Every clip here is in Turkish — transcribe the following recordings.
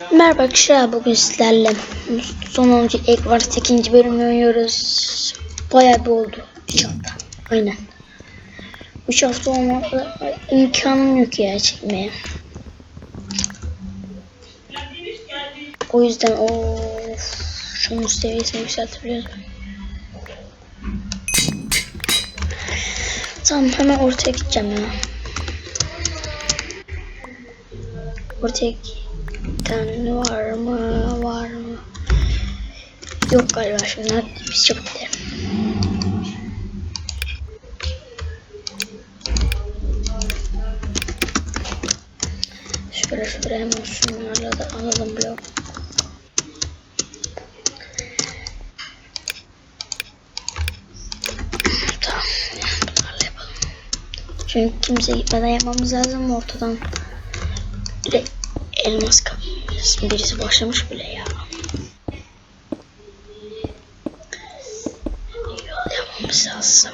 Merhaba arkadaşlar bugün sizlerle sonuncu ek var 8. bölümü oynuyoruz. Bayağı bir oldu. 3 hafta. Aynen. 3 hafta olmasa imkanım yok ya çekmeye. O yüzden of şunun seviyesini yükseltebiliyoruz. Tamam hemen ortaya gideceğim ya. Ortaya giden var mı? Var mı? Yok galiba şimdi hadi biz çabuk gidelim. Şöyle şöyle hemen şunlarla da alalım blok. Tamam. Bunlarla. Çünkü kimse gitmeden yapmamız lazım ortadan. Direkt elmas kapısın birisi başlamış bile ya. Yol yapmamız lazım.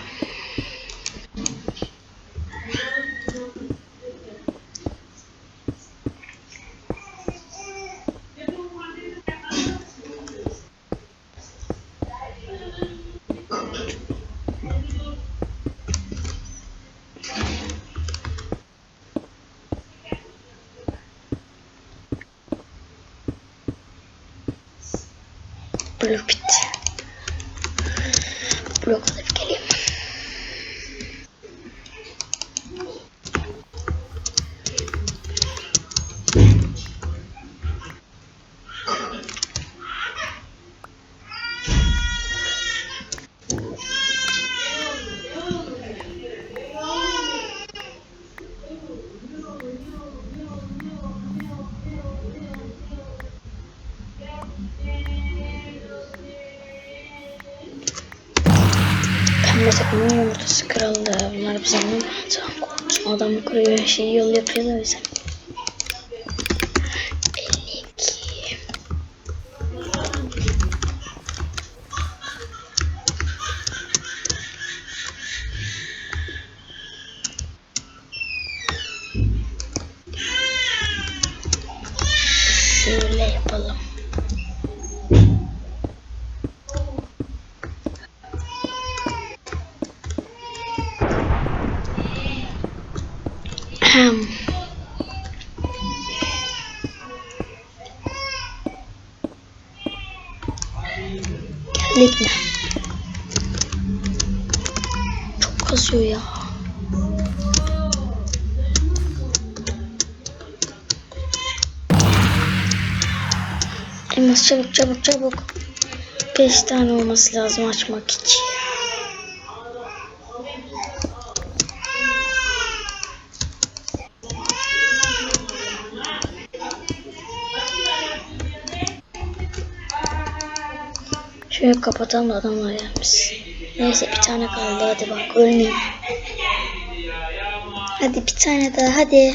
Blok bitti. Pembe takımın yumurtası kırıldı. Bunlar bize korktum. Adam kuruyor her yol yapıyor da bize. Mi? Çok kasıyor ya. Elmas çabuk çabuk çabuk. 5 tane olması lazım açmak için. Şöyle kapatalım da adamlar gelmiş. Neyse bir tane kaldı hadi bak ölmeyeyim. Hadi bir tane daha hadi.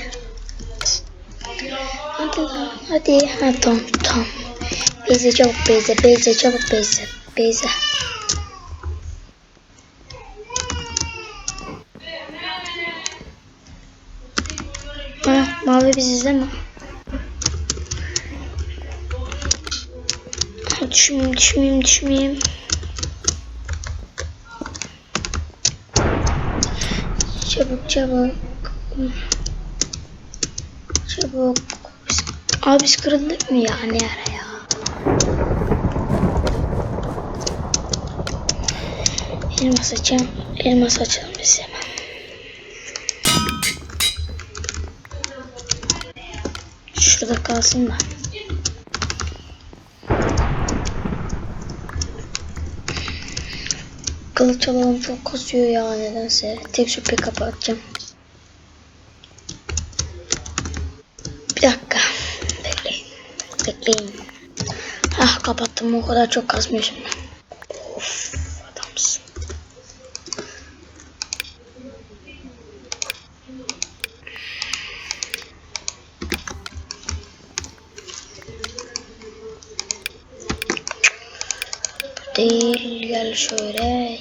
Hadi lan hadi. Ha tamam tamam. Beyze çabuk Beyze Beyze çabuk Beyze. Beyze. Ha, mavi biziz değil Düşmeyeyim, düşmeyeyim, düşmeyeyim. Çabuk, çabuk. Çabuk. Abi biz kırıldık mı ya? Ne ara ya? Elmas açalım. Elmas açalım biz hemen. Şurada kalsın da. Kılıç alalım çok kasıyor ya nedense. Tek pek kapatacağım. Bir dakika. Bekleyin. Bekleyin. Ah kapattım o kadar çok kasmıyor değil gel şöyle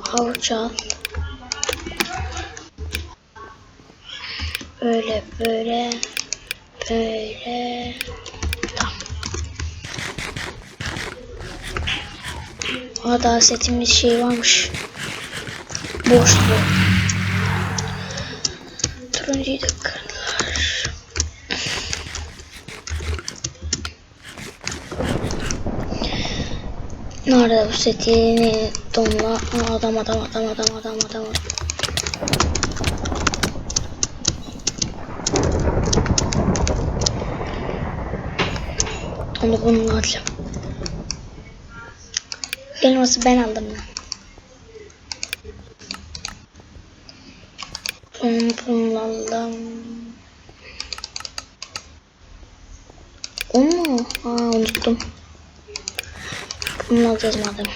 havuç al böyle böyle Böyle. Tamam. Aa daha setimiz şey varmış. Boştu. Turuncuyu da Nerede bu setini donla adam adam adam adam adam adam Onu bununla alacağım. Elması ben aldım ya. Bunu bununla aldım. O mu? Aa unuttum. Bunu alacağız madem.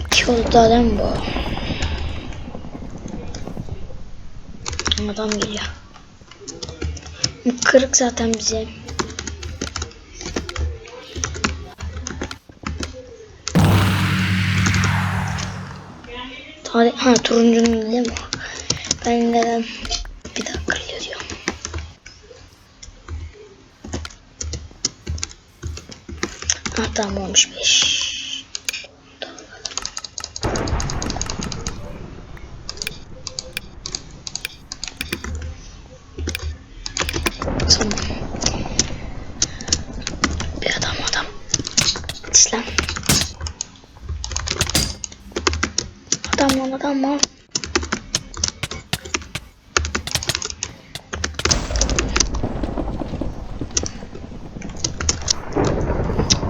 İki oldu adam bu. Adam geliyor. Kırık zaten bize. Ha turuncunun değil mi? Ben neden bir daha kırılıyor diyorum. Ha tamam olmuş 5. Tamam. Bir adam adam. İslam. Adam lan adam lan.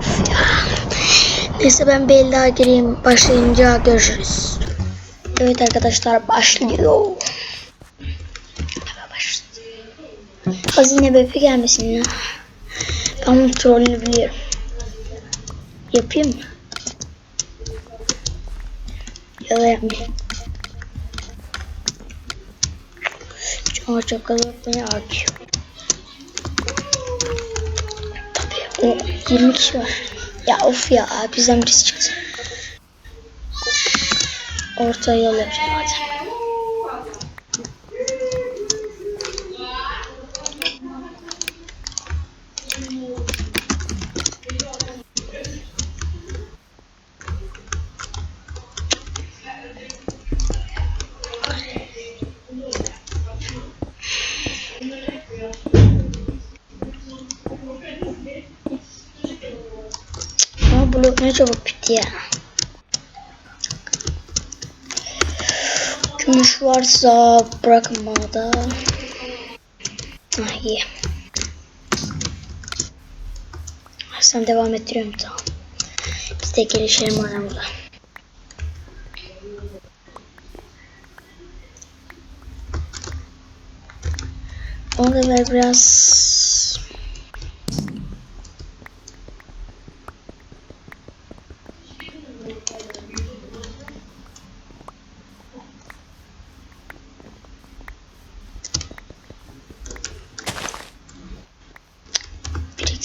Üf ya. Neyse ben bir daha gireyim. Başlayınca görüşürüz. Evet arkadaşlar başlıyor. Hazine bepi gelmesin ya. Ben bunu trollü biliyorum. Yapayım mı? Ya da yapmayayım. Çok çok beni artıyor. Tabii o 20 kişi var. Ya of ya bizden birisi çıktı. Orta yol yapacağım hadi. Ne çabuk bitti ya. Gümüş varsa bırakın bana da. Ah iyi. Sen devam ettiriyorum tamam. Biz de gelişelim aramızda. Onu da ver biraz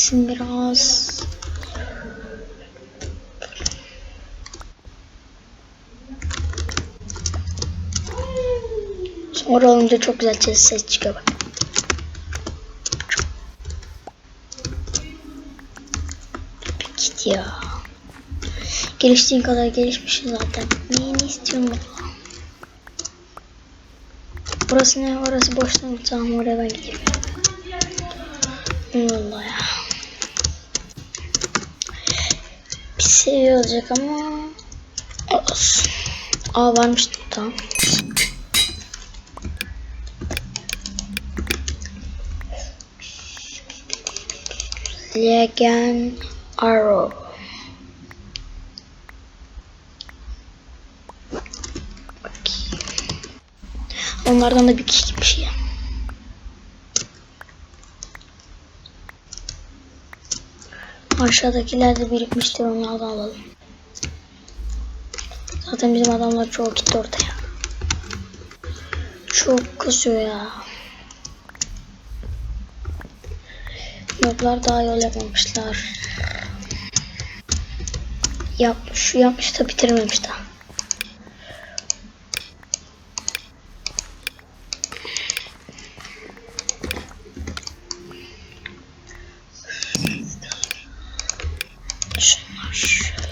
biriksin biraz. Olunca çok güzel ses çıkıyor bak. Git ya. Geliştiğin kadar gelişmişsin zaten. Neyini istiyorsun baba? Burası ne? Orası boş mu? Tamam oraya ben gideyim. Vallahi ya. Bir seviye olacak ama olsun. Aa varmış tamam. Legend Arrow. Bakayım. Onlardan da bir kişi gitmiş ya. Aşağıdakiler de birikmiştir onlardan alalım. Zaten bizim adamlar çok gitti ortaya. Çok kızıyor ya. Moblar daha yol yapmamışlar. Yapmış, yapmış da bitirmemiş daha. Şunlar şöyle.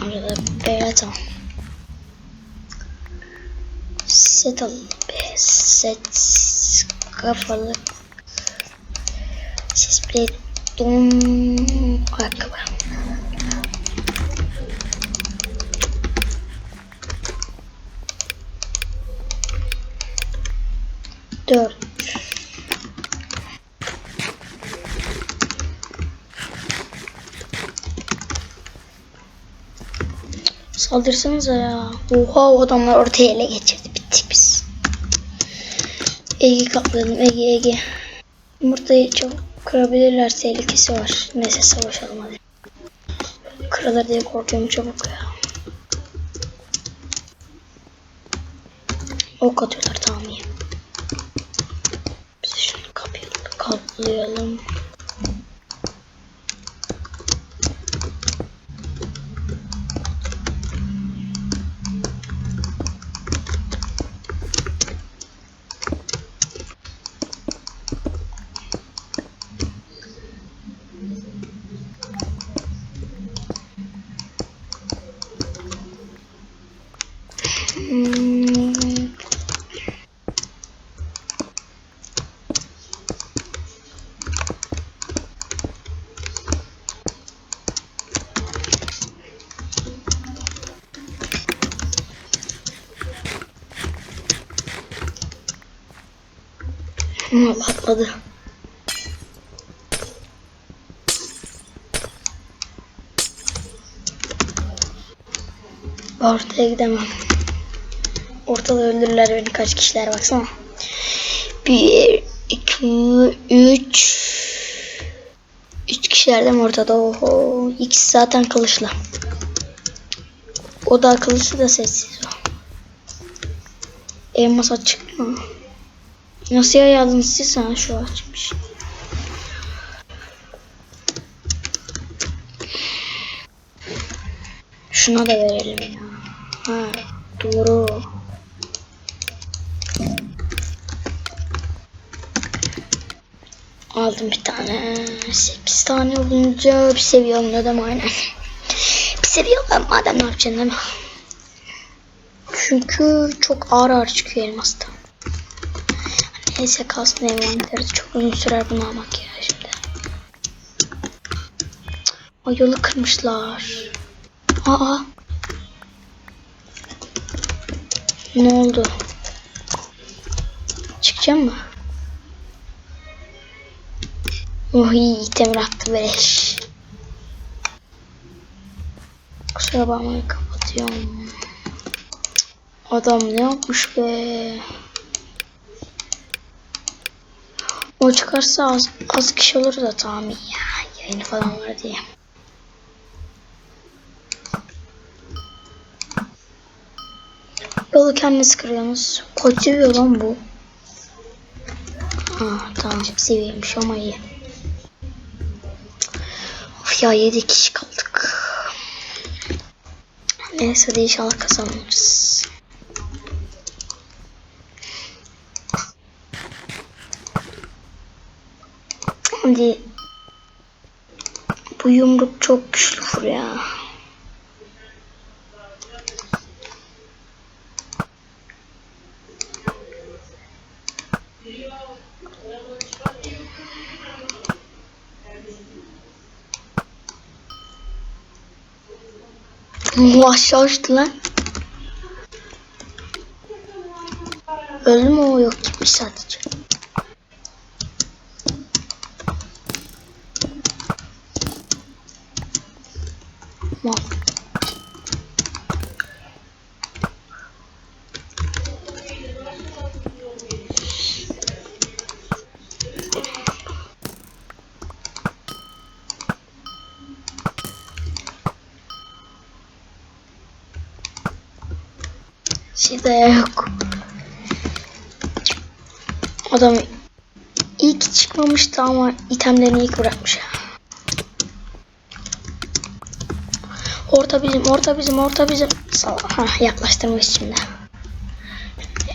Arada böyle tamam. Set kafalık Plate. Don ayakkabı. Dört. Saldırsanıza ya. Oha o adamlar ortaya ele geçirdi. Bittik biz. Ege kaplayalım. Ege Ege. Yumurtayı çabuk kırabilirler. Tehlikesi var. Neyse savaşalım hadi. Kırılır diye korkuyorum çabuk ya. Ok atıyorlar tamam iyi. Biz şunu kapayalım. Kaplayalım. Hı, patladı. Ortaya gidemem. Ortada öldürürler beni kaç kişiler baksana. Bir, iki, üç. Üç kişiler de mi ortada? Oho. İkisi zaten kılıçlı. O da kılıçlı da sessiz o. Elmas açık mı? Nasıl siz ha şu açmış. Şuna da verelim ya. Ha, doğru. Aldım bir tane. 8 tane olunca bir seviye alınıyor aynen. Bir seviye alalım madem ne yapacaksın değil mi? Çünkü çok ağır ağır çıkıyor elmasta. Neyse kalsın envanterde çok uzun sürer bunu almak ya şimdi. O yolu kırmışlar. Aa. Ne oldu? Çıkacağım mı? Oh iyi item attı beleş. Kusura bakmayın kapatıyorum. Adam ne yapmış be? O çıkarsa az, az kişi olur da tamam ya. Yayını falan var diye. Yolu kendiniz kırıyorsunuz. Koç seviyor lan bu. Ha tamam seviymiş ama iyi. Of ya 7 kişi kaldık. Neyse de inşallah kazanırız. Hadi. Bu yumruk çok güçlü. Bu aşağı uçtu lan. Öldü mü o yok gitmiş sadece. Mal. Şey de yok. Adam ilk çıkmamıştı ama itemlerini ilk bırakmış. Orta bizim, orta bizim, orta bizim. Sağ ha, yaklaştırmak için de.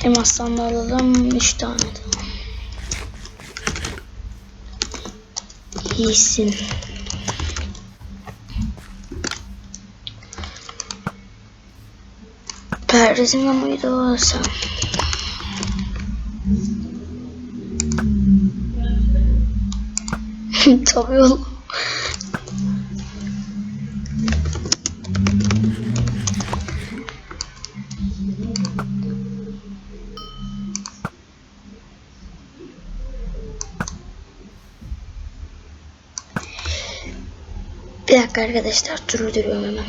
Elmastan da alalım. 3 tane. İyisin. Neredesin mıydı o sen? Tabii oğlum. Bir dakika arkadaşlar durduruyorum hemen.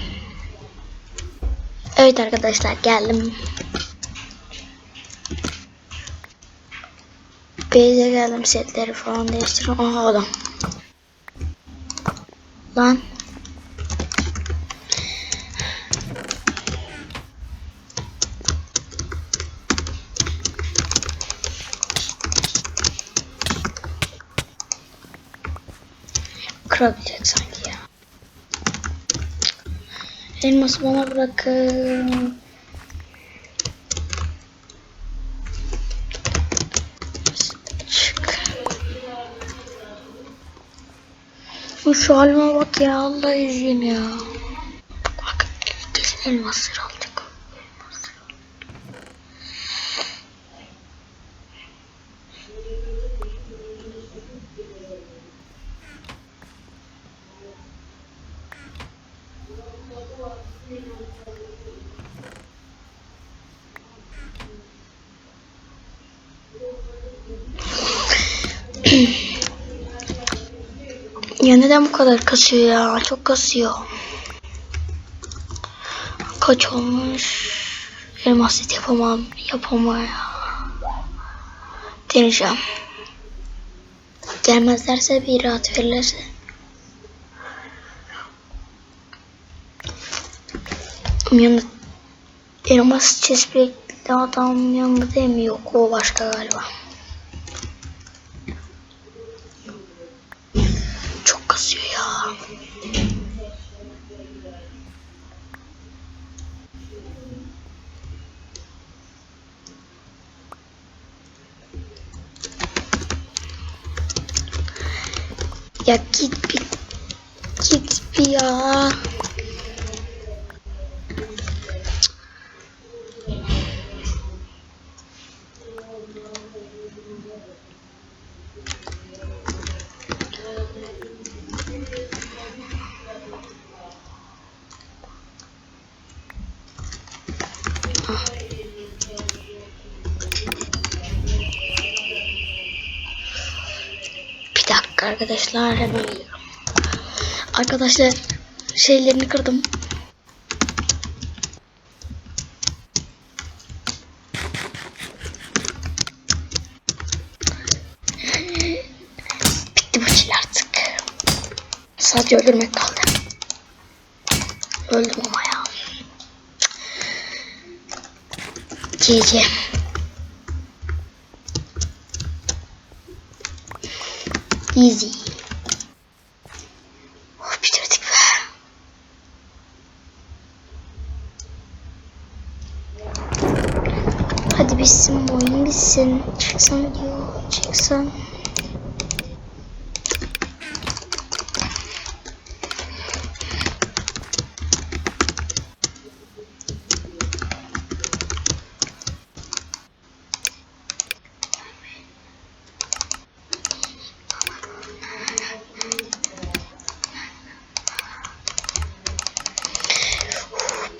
Evet arkadaşlar geldim. Beyze geldim setleri falan değiştirdim. Aha adam. Lan. Elması bana bırakın. Çık. Bu Şu halime bak ya Allah izin ya. Bak elmasları aldık. Ya neden bu kadar kasıyor ya? Çok kasıyor. Kaç olmuş? Elmas set yapamam. Yapamam ya. Deneyeceğim. Gelmezlerse bir rahat verirlerse. Yanında elmas çizbekli adam yanında değil mi? Yok o başka galiba. Çok kasıyor ya. Ya git bir git bir ya. Arkadaşlar hemen geliyorum. Arkadaşlar şeylerini kırdım. Bitti bu çile artık. Sadece öldürmek kaldı. Öldüm ama ya. GG. Easy. Oh, bitirdik be. Hadi bitsin bu oyun bitsin. Çıksam diyor. Çıksam.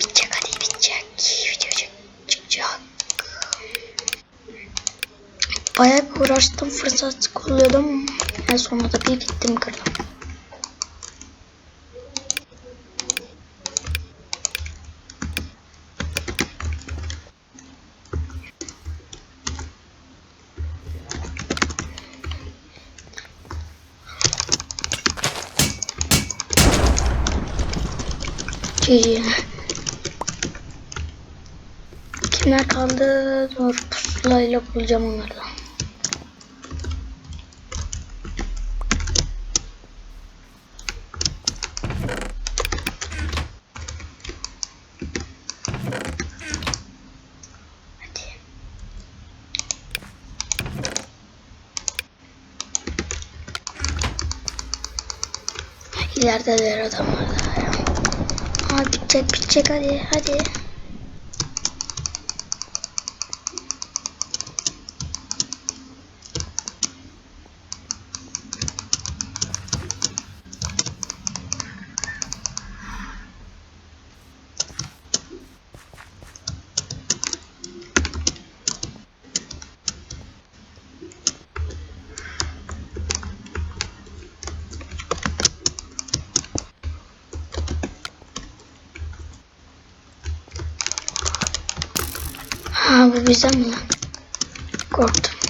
Bitecek hadi bitecek. Video çık- çıkacak. Bayağı uğraştım fırsat kolluyordum. En sonunda bir gittim kırdım. GG. Kimler kaldı? Dur pusulayla bulacağım onlardan. İleride diğer adamlar da. ya. Aa bitecek bitecek hadi hadi. Ha bu bize mi lan? Korktum.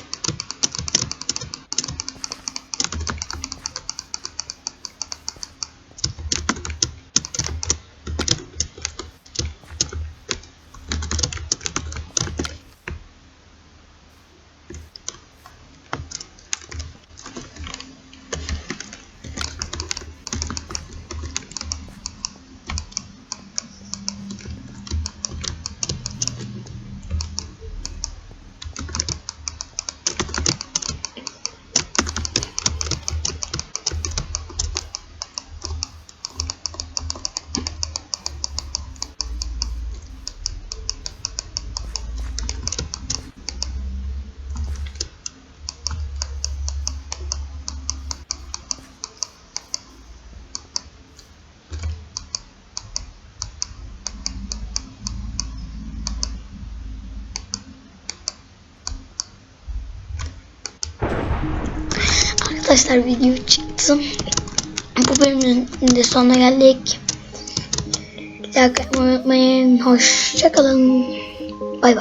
Arkadaşlar video çıktı. Bu bölümün de sonuna geldik. Like unutmayın. Hoşçakalın. Bay bay.